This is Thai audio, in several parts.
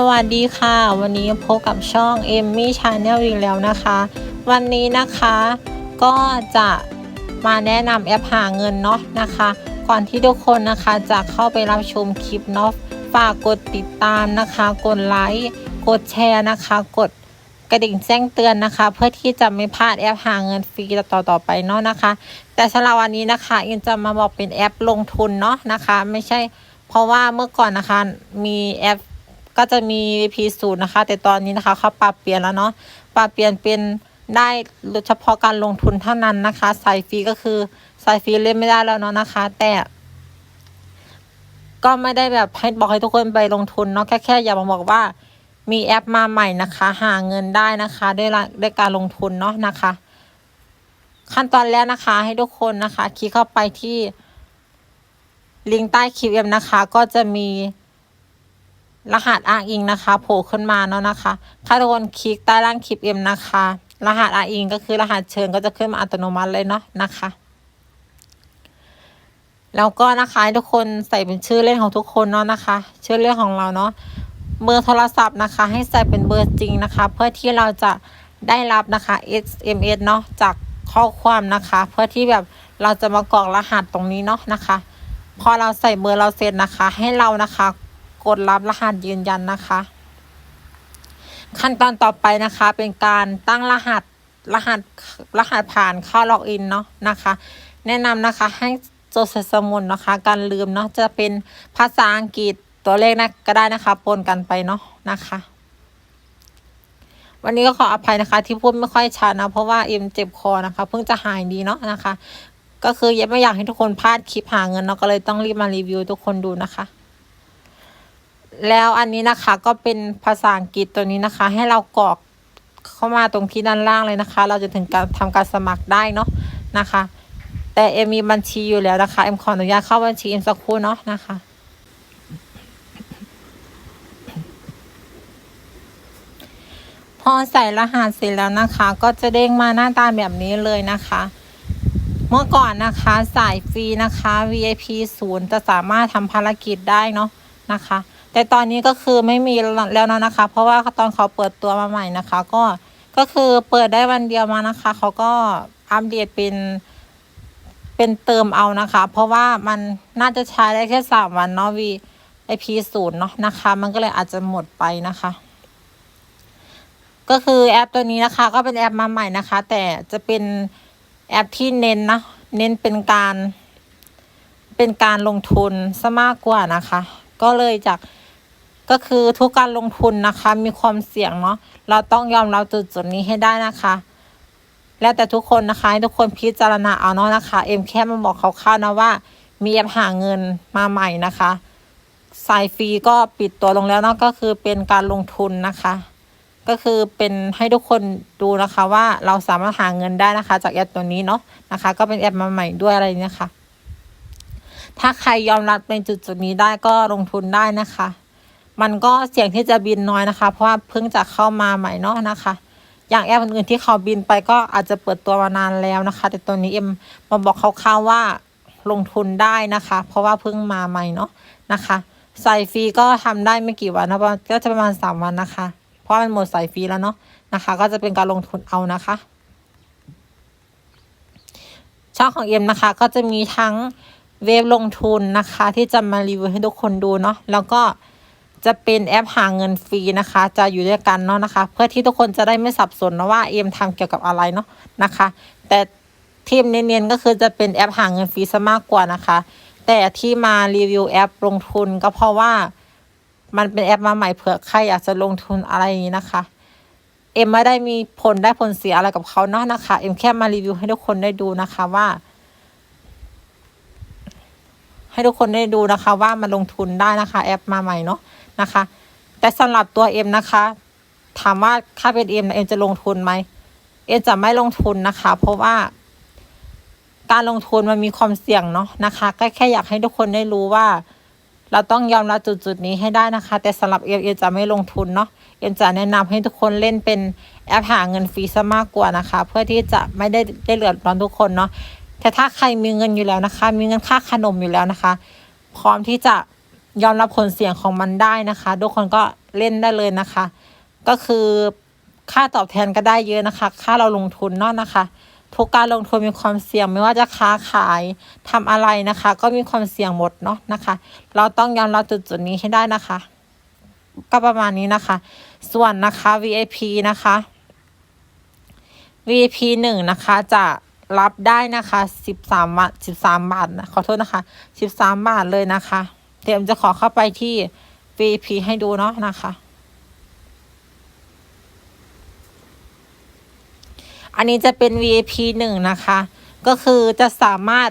สวัสดีค่ะ วันนี้พบกับช่องเอมมี่ชาแนลอีกแล้วนะคะ วันนี้นะคะก็จะมาแนะนำแอปหาเงินเนาะนะคะ ก่อนที่ทุกคนนะคะจะเข้าไปรับชมคลิปเนาะฝากกดติดตามนะคะ กดไลค์กดแชร์นะคะ กดกระดิ่งแจ้งเตือนนะคะ เพื่อที่จะไม่พลาดแอปหาเงินฟรีต่อต่อไปเนาะนะคะ แต่สำหรับวันนี้นะคะอินจะมาบอกเป็นแอปลงทุนเนาะนะคะ ไม่ใช่เพราะว่าเมื่อก่อนนะคะมีแอป ก็จะมี VP ศูนย์นะคะ แต่ตอนนี้นะคะเขาปรับเปลี่ยนแล้วเนาะปรับเปลี่ยนเป็นได้เฉพาะการลงทุนเท่านั้นนะคะสายฟรีก็คือสายฟรีเล่นไม่ได้แล้วเนาะนะคะ แต่ก็ไม่ได้แบบให้บอกให้ทุกคนไปลงทุนเนาะแค่แค่อย่ามาบอกว่า มีแอปมาใหม่นะคะ หาเงินได้นะคะด้วยละด้วยการลงทุนเนาะนะคะ ขั้นตอนแรกนะคะ ให้ทุกคนนะคะ คลิกเข้าไปที่ลิงก์ใต้คลิปเอ็มนะคะ ก็จะมี รหัสอ้างอิงนะคะ โผล่ขึ้นมาเนาะนะคะถ้าทุกคนคลิกใต้ล่างคลิปเอ็มนะคะ รหัสอ้างอิงก็คือรหัสเชิญก็จะขึ้นมาอัตโนมัติเลยเนาะนะคะแล้วก็นะคะทุกคนใส่เป็นชื่อเล่นของทุกคนเนาะนะคะ ชื่อเล่นของเราเนาะเบอร์โทรศัพท์นะคะ ให้ใส่เป็นเบอร์จริงนะคะ เพื่อที่เราจะได้รับนะคะ SMS เนาะจากข้อความนะคะ เพื่อที่แบบเราจะมากรอกรหัสตรงนี้เนาะนะคะ พอเราใส่เบอร์เราเสร็จนะคะ ให้เรานะคะ กดรับรหัสยืนยันนะคะ ขั้นตอนต่อไปนะคะ เป็นการตั้งรหัสรหัสรหัสผ่านเข้าล็อกอินเนาะนะคะ แนะนำนะคะให้จดใส่สมุดนะคะ การลืมเนาะจะเป็นภาษาอังกฤษตัวเลขนะก็ได้นะคะปนกันไปเนาะนะคะ วันนี้ก็ขออภัยนะคะ ที่พูดไม่ค่อยชัดนะ เพราะว่าเอ็มเจ็บคอนะคะ เพิ่งจะหายดีเนาะนะคะ ก็คือยังไม่อยากให้ทุกคนพลาดคลิปหาเงินเนาะก็เลยต้องรีบมารีวิวทุกคนดูนะคะ แล้วอันนี้นะคะก็เป็นภาษาอังกฤษตัวนี้นะคะ ให้เรากรอกเข้ามาตรงที่ด้านล่างเลยนะคะ เราจะถึงการทำการสมัครได้เนาะนะคะ แต่เอ็มมีบัญชีอยู่แล้วนะคะเอ็มขออนุญาตเข้าบัญชีเอ็มสักครู่เนาะนะคะพอใส่รหัสเสร็จแล้วนะคะ ก็จะเด้งมาหน้าตาแบบนี้เลยนะคะ เมื่อก่อนนะคะสายฟรีนะคะ VIP ศูนย์จะสามารถทำภารกิจได้เนาะนะคะ แต่ตอนนี้ก็คือไม่มีแล้วนะนะคะ เพราะว่าตอนเขาเปิดตัวมาใหม่นะคะ ก็ก็คือเปิดได้วันเดียวมานะคะ เขาก็อัปเดตเป็นเป็นเติมเอานะคะ เพราะว่ามันน่าจะใช้ได้แค่สามวันเนาะ VIP ศูนย์เนาะนะคะ มันก็เลยอาจจะหมดไปนะคะ ก็คือแอปตัวนี้นะคะ ก็เป็นแอปมาใหม่นะคะ แต่จะเป็นแอปที่เน้นนะเน้นเป็นการ เป็นการลงทุนซะมากกว่านะคะ ก็เลยจาก ก็คือทุกการลงทุนนะคะมีความเสี่ยงเนาะเราต้องยอมรับจุดจุดนี้ให้ได้นะคะ แล้วแต่ทุกคนนะคะให้ทุกคนพิจารณาเอาเนาะนะคะ เอ็มแค่มาบอกคร่าวๆนะว่า มีแอปหาเงินมาใหม่นะคะสายฟรีก็ปิดตัวลงแล้วเนาะก็คือเป็นการลงทุนนะคะ ก็คือเป็นให้ทุกคนดูนะคะว่าเราสามารถหาเงินได้นะคะ จากแอปตัวนี้เนาะนะคะ ก็เป็นแอปมาใหม่ด้วยอะไรเนี่ยค่ะถ้าใครยอมรับในจุดจุดนี้ได้ก็ลงทุนได้นะคะ มันก็เสี่ยงที่จะบินน้อยนะคะ เพราะว่าเพิ่งจะเข้ามาใหม่เนาะนะคะ อย่างแอปอื่นๆที่เขาบินไปก็อาจจะเปิดตัวมานานแล้วนะคะ แต่ตัวนี้เอ็มมาบอกคร่าวๆว่าลงทุนได้นะคะ เพราะว่าเพิ่งมาใหม่เนาะนะคะใส่ฟรีก็ทำได้ไม่กี่วันนะก็จะประมาณสามวันนะคะ เพราะมันหมดใสายฟรีแล้วเนาะนะคะ ก็จะเป็นการลงทุนเอานะคะช่องของเอ็มนะคะ ก็จะมีทั้งเว็บลงทุนนะคะ ที่จะมารีวิวให้ทุกคนดูเนาะแล้วก็ จะเป็นแอปหาเงินฟรีนะคะ จะอยู่ด้วยกันเนาะนะคะ เพื่อที่ทุกคนจะได้ไม่สับสนนะว่าเอ็มทำเกี่ยวกับอะไรเนาะนะคะ แต่ที่เน้นๆก็คือจะเป็นแอปหาเงินฟรีซะมากกว่านะคะ แต่ที่มารีวิวแอปลงทุนก็เพราะว่ามันเป็นแอปมาใหม่เผื่อใครอยากจะลงทุนอะไรอย่างนี้นะคะ เอ็มไม่ได้มีผลได้ผลเสียอะไรกับเขาเนาะนะคะ เอ็มแค่มารีวิวให้ทุกคนได้ดูนะคะว่า ให้ทุกคนได้ดูนะคะว่ามันลงทุนได้นะคะ แอปมาใหม่เนาะ นะคะ แต่สำหรับตัวเอ็มนะคะ ถามว่าถ้าเป็นเอ็มเอ็มจะลงทุนไหมเอ็มจะไม่ลงทุนนะคะ เพราะว่า การลงทุนมันมีความเสี่ยงเนาะนะคะ ก็แค่อยากให้ทุกคนได้รู้ว่า เราต้องยอมรับจุดจุดนี้ให้ได้นะคะ แต่สำหรับเอ็มเอ็มจะไม่ลงทุนเนาะเอ็มจะแนะนำให้ทุกคนเล่นเป็นแอปหาเงินฟรีซะมากกว่านะคะ เพื่อที่จะไม่ได้ได้เหลือร้อนทุกคนเนาะแต่ถ้าใครมีเงินอยู่แล้วนะคะ มีเงินค่าขนมอยู่แล้วนะคะ พร้อมที่จะ ยอมรับผลเสี่ยงของมันได้นะคะ ทุกคนก็เล่นได้เลยนะคะ ก็คือค่าตอบแทนก็ได้เยอะนะคะ ค่าเราลงทุนเนาะนะคะ ทุกการลงทุนมีความเสี่ยงไม่ว่าจะค้าขายทำอะไรนะคะ ก็มีความเสี่ยงหมดเนาะนะคะ เราต้องยอมรับจุดจุดนี้ให้ได้นะคะ ก็ประมาณนี้นะคะ ส่วนนะคะ VIP นะคะ VIP หนึ่งนะคะจะรับได้นะคะสิบสามบาทสิบสามบาทนะขอโทษนะคะสิบสามบาทเลยนะคะ เดี๋ยวผมจะขอเข้าไปที่ V.P ให้ดูเนาะนะคะ อันนี้จะเป็น V.P หนึ่งนะคะ ก็คือจะสามารถ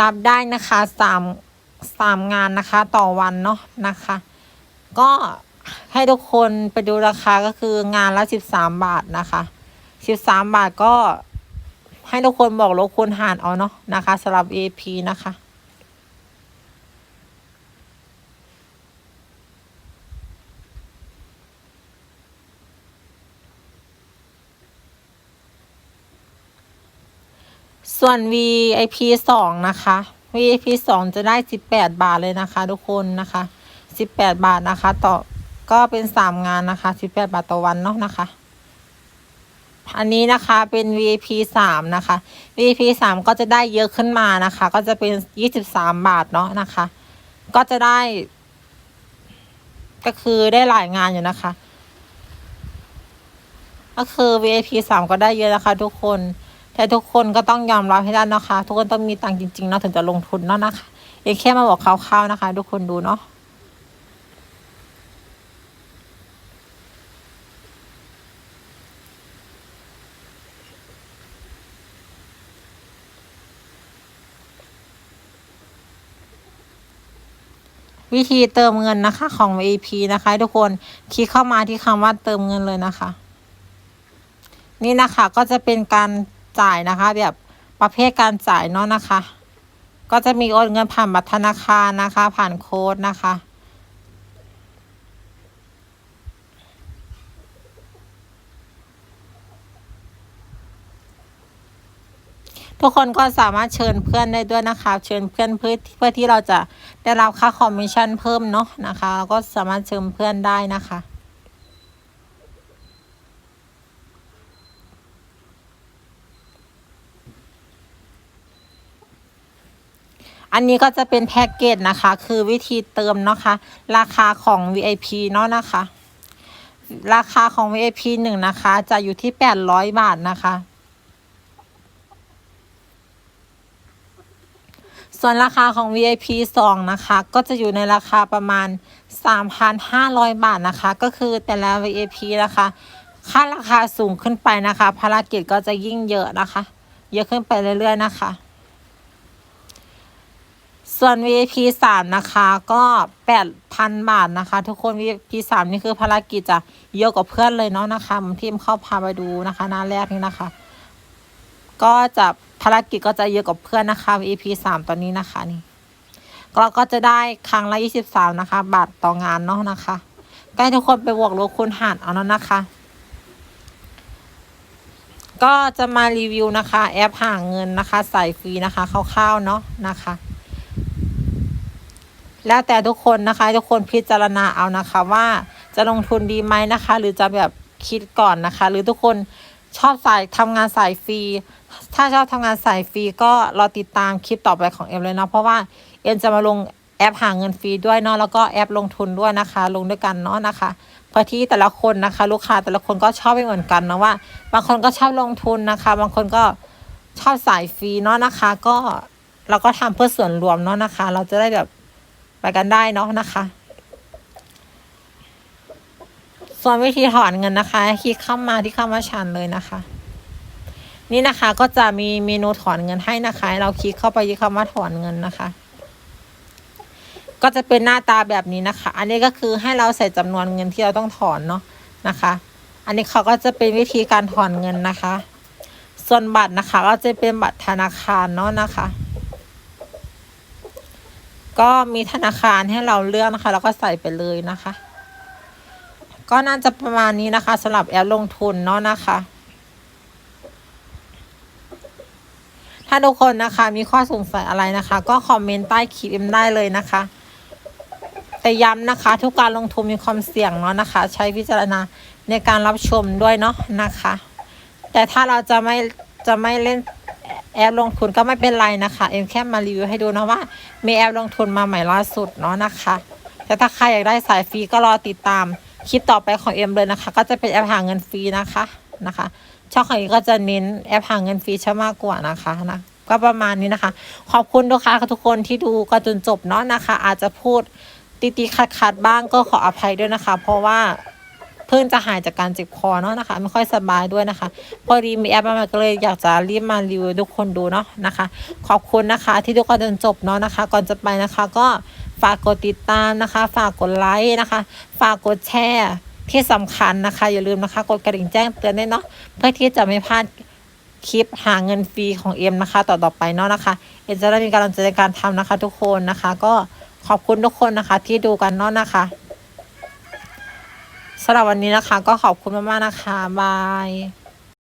รับได้นะคะสามสามงานนะคะต่อวันเนาะนะคะ ก็ให้ทุกคนไปดูราคาก็คืองานละสิบสามบาทนะคะสิบสามบาทก็ให้ทุกคนบอกลบคูณหารเอาเนาะนะคะสำหรับ AP นะคะ ส่วน VIP สองนะคะ VIP สองจะได้สิบาทเลยนะคะ ทุกคนนะคะสิบาทนะคะ ต่อก็เป็นสามงานนะคะสิบาทต่อวันเนาะนะคะ อันนี้นะคะเป็น VIP สามนะคะ VIP สามก็จะได้เยอะขึ้นมานะคะ ก็จะเป็นยี่สิบามบาทเนาะนะคะ ก็จะได้ ก็คือได้หลายงานอยู่นะคะ ก็คือ VIP สามก็ได้เยอะนะคะ ทุกคน แต่ทุกคนก็ต้องยอมรับให้ได้นะคะ ทุกคนต้องมีตังค์จริงๆเนาะถึงจะลงทุนเนาะนะคะเองแค่มาบอกคร่าวๆนะคะ ทุกคนดูเนาะวิธีเติมเงินนะคะของ VIP นะคะ ทุกคนคลิกเข้ามาที่คำว่าเติมเงินเลยนะคะ นี่นะคะก็จะเป็นการ จ่ายนะคะ แบบประเภทการจ่ายเนาะนะคะ ก็จะมีโอนเงินผ่านบัตรธนาคารนะคะ ผ่านโค้ดนะคะทุกคนก็สามารถเชิญเพื่อนได้ด้วยนะคะ เชิญเพื่อนเพื่อเพื่อที่เราจะได้รับค่าคอมมิชชั่นเพิ่มเนาะนะคะก็สามารถเชิญเพื่อนได้นะคะ อันนี้ก็จะเป็นแพ็กเกจนะคะ คือวิธีเติมนะคะ ราคาของ VIP เนาะนะคะ ราคาของ VIP หนึ่งนะคะ จะอยู่ที่800บาทนะคะส่วนราคาของ VIP 2 นะคะ ก็จะอยู่ในราคาประมาณ 3,500 บาทนะคะ ก็คือแต่ละ VIP นะคะ ค่าราคาสูงขึ้นไปนะคะ ภารกิจก็จะยิ่งเยอะนะคะ เยอะขึ้นไปเรื่อยๆนะคะ ส่วน VIP 3 นะคะก็ 8,000 บาทนะคะ ทุกคน VIP 3 นี่คือภารกิจจะเยอะกว่าเพื่อนเลยเนาะนะคะผมทีมเข้าพาไปดูนะคะหน้าแรกนี่นะคะ ก็จะภารกิจก็จะเยอะกว่าเพื่อนนะคะ EP สามตอนนี้นะคะนี่เราก็จะได้ครั้งละยี่สิบสามนะคะ บาทต่องานเนาะนะคะก็ให้ทุกคนไปบวกลบคูณหารเอาเนาะนะคะ ก็จะมารีวิวนะคะ แอปหาเงินนะคะ ใส่ฟรีนะคะคร่าวๆเนาะนะคะ แล้วแต่ทุกคนนะคะทุกคนพิจารณาเอานะคะว่าจะลงทุนดีไหมนะคะ หรือจะแบบคิดก่อนนะคะ หรือทุกคนชอบสายทำงานสายฟรี ถ้าชอบทำงานสายฟรีก็รอติดตามคลิปต่อไปของเอ็มเลยเนาะเพราะว่าเอ็มจะมาลงแอปหาเงินฟรีด้วยเนาะแล้วก็แอปลงทุนด้วยนะคะ ลงด้วยกันเนาะนะคะเพราะที่แต่ละคนนะคะ ลูกค้าแต่ละคนก็ชอบไม่เหมือนกันนะว่า บางคนก็ชอบลงทุนนะคะ บางคนก็ชอบสายฟรีเนาะนะคะ ก็เราก็ทำเพื่อส่วนรวมเนาะนะคะ เราจะได้แบบ ไปกันได้เนาะนะคะ ส่วนวิธีถอนเงินนะคะ คลิกเข้ามาที่คำว่าชันเลยนะคะ นี่นะคะก็จะมีเมนูถอนเงินให้นะคะ เราคลิกเข้าไปที่คำว่าถอนเงินนะคะ ก็จะเป็นหน้าตาแบบนี้นะคะ อันนี้ก็คือให้เราใส่จำนวนเงินที่เราต้องถอนเนาะนะคะ อันนี้เขาก็จะเป็นวิธีการถอนเงินนะคะ ส่วนบัตรนะคะ ก็จะเป็นบัตรธนาคารเนาะนะคะ ก็มีธนาคารให้เราเลือกนะคะ แล้วก็ใส่ไปเลยนะคะ ก็น่าจะประมาณนี้นะคะสำหรับแอปลงทุนเนาะนะคะ ถ้าทุกคนนะคะมีข้อสงสัยอะไรนะคะ ก็คอมเมนต์ใต้คลิปเอ็มได้เลยนะคะแต่ย้ำนะคะ ทุกการลงทุนมีความเสี่ยงเนาะนะคะ ใช้วิจารณาในการรับชมด้วยเนาะนะคะ แต่ถ้าเราจะไม่จะไม่เล่น แอปลงทุนก็ไม่เป็นไรนะคะเอ็มแค่มารีวิวให้ดูนะว่า มีแอปลงทุนมาใหม่ล่าสุดเนาะนะคะ แต่ถ้าใครอยากได้สายฟรีก็รอติดตามคลิปต่อไปของเอ็มเลยนะคะ ก็จะเป็นแอปหาเงินฟรีนะคะนะคะ ช่องของเอ็มก็จะเน้นแอปหาเงินฟรีช่มากกว่านะคะนะก็ประมาณนี้นะคะ ขอบคุณลูกค้าทุกคนที่ดูกันจนจบเนาะนะคะ อาจจะพูดติดๆขัดๆบ้างก็ขออภัยด้วยนะคะ เพราะว่า เพิ่งจะหายจากการเจ็บคอเนาะนะคะไม่ค่อยสบายด้วยนะคะ พอดีมีแอปมาก็เลยอยากจะรีบมารีวิวทุกคนดูเนาะนะคะ ขอบคุณนะคะ ที่ทุกคนจนจบเนาะนะคะ ก่อนจะไปนะคะก็ฝากกดติดตามนะคะ ฝากกดไลค์นะคะ ฝากกดแชร์ที่สำคัญนะคะ อย่าลืมนะคะ กดกระดิ่งแจ้งเตือนด้วยเนาะเพื่อที่จะไม่พลาดคลิปหาเงินฟรีของเอ็มนะคะ ต่อต่อไปเนาะนะคะเอ็มจะได้มีกำลังใจในการทำนะคะ ทุกคนนะคะ ก็ขอบคุณทุกคนนะคะที่ดูกันเนาะนะคะ สำหรับวันนี้นะคะ ก็ขอบคุณมากๆนะคะ บาย